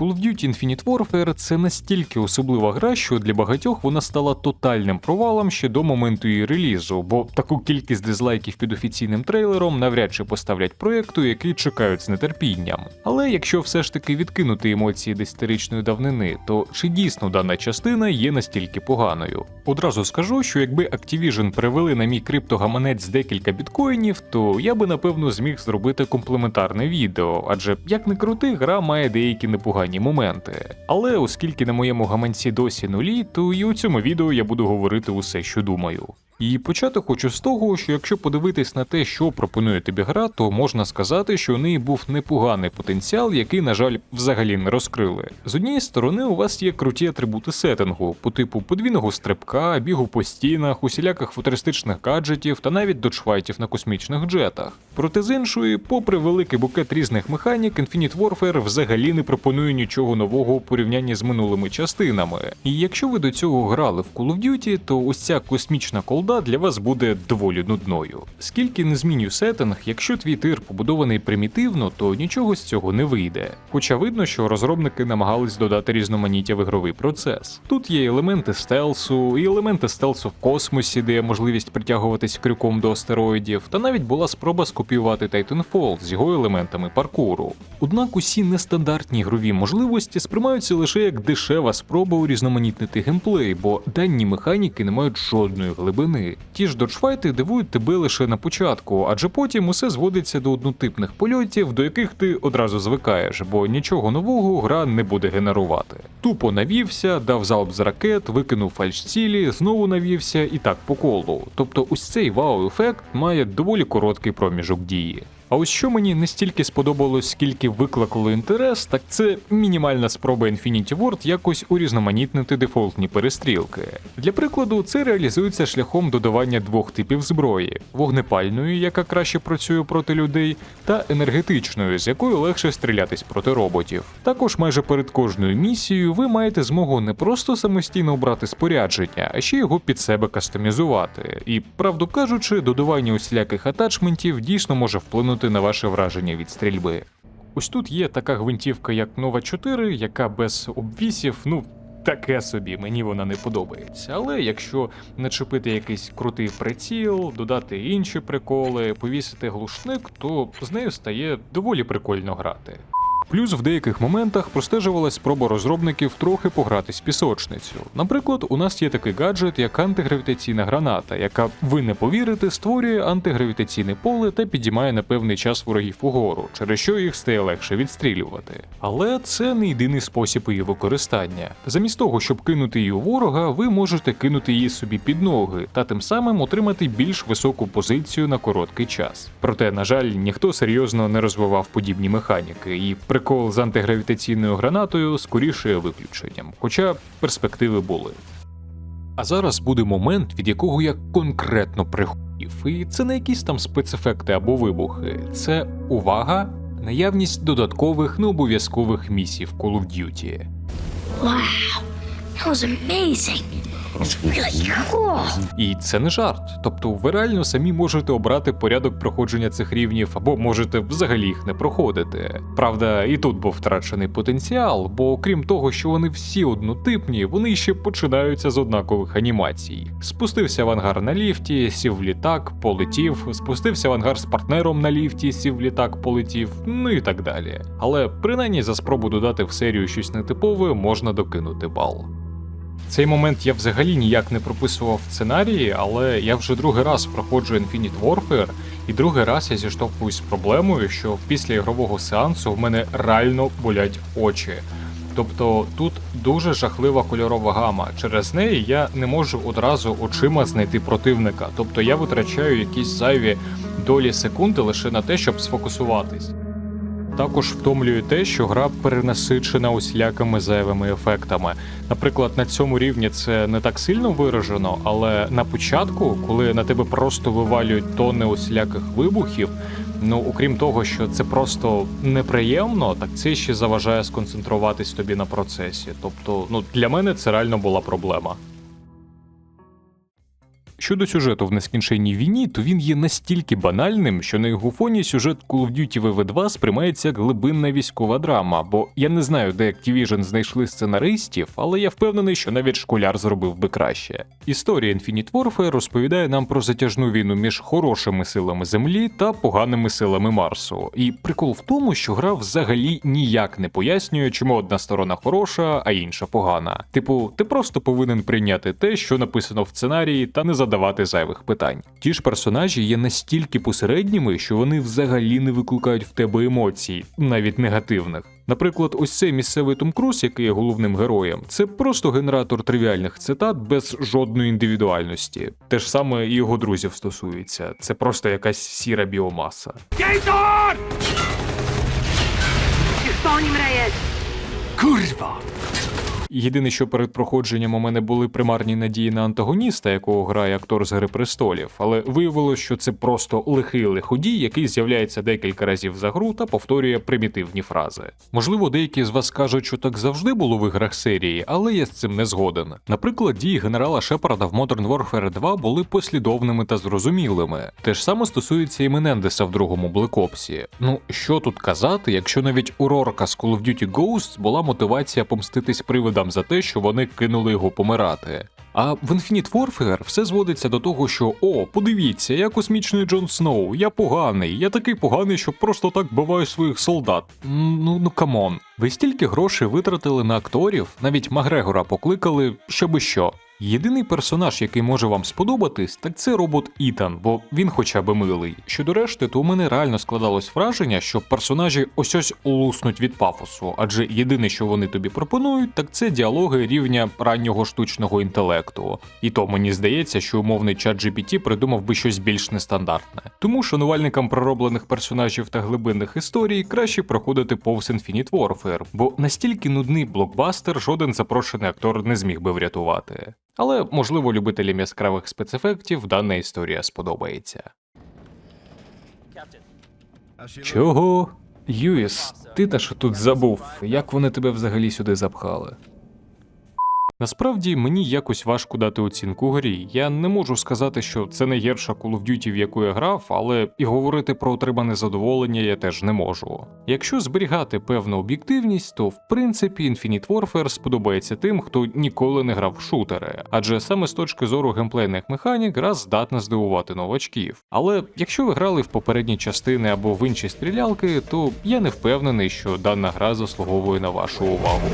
Call of Duty Infinite Warfare це настільки особлива гра, що для багатьох вона стала тотальним провалом ще до моменту її релізу, бо таку кількість дизлайків під офіційним трейлером навряд чи поставлять проєкту, який чекають з нетерпінням. Але якщо все ж таки відкинути емоції десятирічної давнини, то чи дійсно дана частина є настільки поганою? Одразу скажу, що якби Activision перевели на мій криптогаманець декілька біткоїнів, то я би напевно зміг зробити комплементарне відео, адже як не крути, гра має деякі непогані моменти. Але оскільки на моєму гаманці досі нулі, то і у цьому відео я буду говорити усе, що думаю. І почати хочу з того, що якщо подивитись на те, що пропонує тобі гра, то можна сказати, що у неї був непоганий потенціал, який, на жаль, взагалі не розкрили. З однієї сторони, у вас є круті атрибути сеттингу, по типу подвійного стрибка, бігу по стінах, усіляких футуристичних гаджетів та навіть дочфайтів на космічних джетах. Проте з іншої, попри великий букет різних механік, Infinite Warfare взагалі не пропонує нічого нового у порівнянні з минулими частинами. І якщо ви до цього грали в Call of Duty, то ось ця космічна колда для вас буде доволі нудною. Скільки не змінює сеттинг, якщо твій тир побудований примітивно, то нічого з цього не вийде. Хоча видно, що розробники намагались додати різноманіття в ігровий процес. Тут є елементи стелсу, і елементи стелсу в космосі, де є можливість притягуватись крюком до астероїдів, та навіть була спроба скопіювати Titanfall з його елементами паркуру. Однак усі нестандартні ігрові можливості сприймаються лише як дешева спроба урізноманітнити геймплей, бо дані механіки не мають жодної глибини. Ті ж доджфайти дивують тебе лише на початку, адже потім усе зводиться до однотипних польотів, до яких ти одразу звикаєш, бо нічого нового гра не буде генерувати. Тупо навівся, дав залп з ракет, викинув фальшцілі, знову навівся і так по колу. Тобто ось цей вау-ефект має доволі короткий проміжок дії. А ось що мені не стільки сподобалось, скільки викликало інтерес, так це мінімальна спроба Infinity Ward якось урізноманітнити дефолтні перестрілки. Для прикладу, це реалізується шляхом додавання двох типів зброї: вогнепальної, яка краще працює проти людей, та енергетичною, з якою легше стрілятись проти роботів. Також майже перед кожною місією ви маєте змогу не просто самостійно обрати спорядження, а ще його під себе кастомізувати. І правду кажучи, додавання усіляких атачментів дійсно може вплинути на ваше враження від стрільби. Ось тут є така гвинтівка, як Нова 4, яка без обвісів, ну. Таке собі, мені вона не подобається. Але якщо начепити якийсь крутий приціл, додати інші приколи, повісити глушник, то з нею стає доволі прикольно грати. Плюс в деяких моментах простежувалась спроба розробників трохи пограти з пісочницю. Наприклад, у нас є такий гаджет, як антигравітаційна граната, яка, ви не повірите, створює антигравітаційне поле та підіймає на певний час ворогів угору, через що їх стає легше відстрілювати. Але це не єдиний спосіб її використання. Замість того, щоб кинути її у ворога, ви можете кинути її собі під ноги та тим самим отримати більш високу позицію на короткий час. Проте, на жаль, ніхто серйозно не розвивав подібні механіки, і прикол з антигравітаційною гранатою скоріше виключенням, хоча перспективи були. А зараз буде момент, від якого я конкретно прихуїв, і це не якісь там спецефекти або вибухи, це увага, наявність додаткових необов'язкових місій в Call of Duty. Wow, that was amazing. І це не жарт. Тобто ви реально самі можете обрати порядок проходження цих рівнів, або можете взагалі їх не проходити. Правда, і тут був втрачений потенціал, бо крім того, що вони всі однотипні, вони ще починаються з однакових анімацій. Спустився в ангар на ліфті, сів в літак, полетів, спустився в ангар з партнером на ліфті, сів в літак, полетів, ну і так далі. Але принаймні за спробу додати в серію щось нетипове можна докинути бал. Цей момент я взагалі ніяк не прописував в сценарії, але я вже другий раз проходжу Infinite Warfare, і другий раз я зіштовхуюсь з проблемою, що після ігрового сеансу в мене реально болять очі. Тобто тут дуже жахлива кольорова гама. Через неї я не можу одразу очима знайти противника. Тобто я витрачаю якісь зайві долі секунди лише на те, щоб сфокусуватись. Також втомлює те, що гра перенасичена усілякими зайвими ефектами. Наприклад, на цьому рівні це не так сильно виражено, але на початку, коли на тебе просто вивалюють тонни усіляких вибухів, ну окрім того, що це просто неприємно, так це ще заважає сконцентруватись тобі на процесі. Тобто, ну для мене це реально була проблема. Щодо сюжету в нескінченній війні, то він є настільки банальним, що на його фоні сюжет Call of Duty WW2 сприймається як глибинна військова драма, бо я не знаю, де Activision знайшли сценаристів, але я впевнений, що навіть школяр зробив би краще. Історія Infinite Warfare розповідає нам про затяжну війну між хорошими силами Землі та поганими силами Марсу. І прикол в тому, що гра взагалі ніяк не пояснює, чому одна сторона хороша, а інша погана. Типу, ти просто повинен прийняти те, що написано в сценарії, та не задавати зайвих питань. Ті ж персонажі є настільки посередніми, що вони взагалі не викликають в тебе емоцій, навіть негативних. Наприклад, ось цей місцевий Том Круз, який є головним героєм, це просто генератор тривіальних цитат без жодної індивідуальності. Те ж саме і його друзів стосується. Це просто якась сіра біомаса. Spawning Reyes. Єдине, що перед проходженням у мене були примарні надії на антагоніста, якого грає актор з Гри престолів, але виявилось, що це просто лихий лиходій, який з'являється декілька разів за гру та повторює примітивні фрази. Можливо, деякі з вас скажуть, що так завжди було в іграх серії, але я з цим не згоден. Наприклад, дії генерала Шепарда в Modern Warfare 2 були послідовними та зрозумілими. Те ж саме стосується і Менендеса в другому Ops. Ну що тут казати, якщо навіть у Рорка з Call of Duty Ghosts була мотивація помститись привидам за те, що вони кинули його помирати. А в Infinite Warfare все зводиться до того, що о, подивіться, я космічний Джон Сноу, я поганий, я такий поганий, що просто так биваю своїх солдат. Ну ну камон. Ви стільки грошей витратили на акторів, навіть Магрегора покликали, щоби що. Єдиний персонаж, який може вам сподобатись, так це робот Ітан, бо він хоча б милий. Щодо решти, то у мене реально складалось враження, що персонажі ось ось луснуть від пафосу, адже єдине, що вони тобі пропонують, так це діалоги рівня раннього штучного інтелекту. І то мені здається, що умовний чат GPT придумав би щось більш нестандартне. Тому шанувальникам пророблених персонажів та глибинних історій краще проходити повз Infinite Warfare, бо настільки нудний блокбастер жоден запрошений актор не зміг би врятувати. Але можливо любителям яскравих спецефектів дана історія сподобається. Чого? Юіс, ти та що тут забув, як вони тебе взагалі сюди запхали? Насправді мені якось важко дати оцінку грі. Я не можу сказати, що це найгірша Call of Duty, в яку я грав, але і говорити про отримане задоволення я теж не можу. Якщо зберігати певну об'єктивність, то в принципі Infinite Warfare сподобається тим, хто ніколи не грав в шутери, адже саме з точки зору геймплейних механік гра здатна здивувати новачків. Але якщо ви грали в попередні частини або в інші стрілялки, то я не впевнений, що дана гра заслуговує на вашу увагу.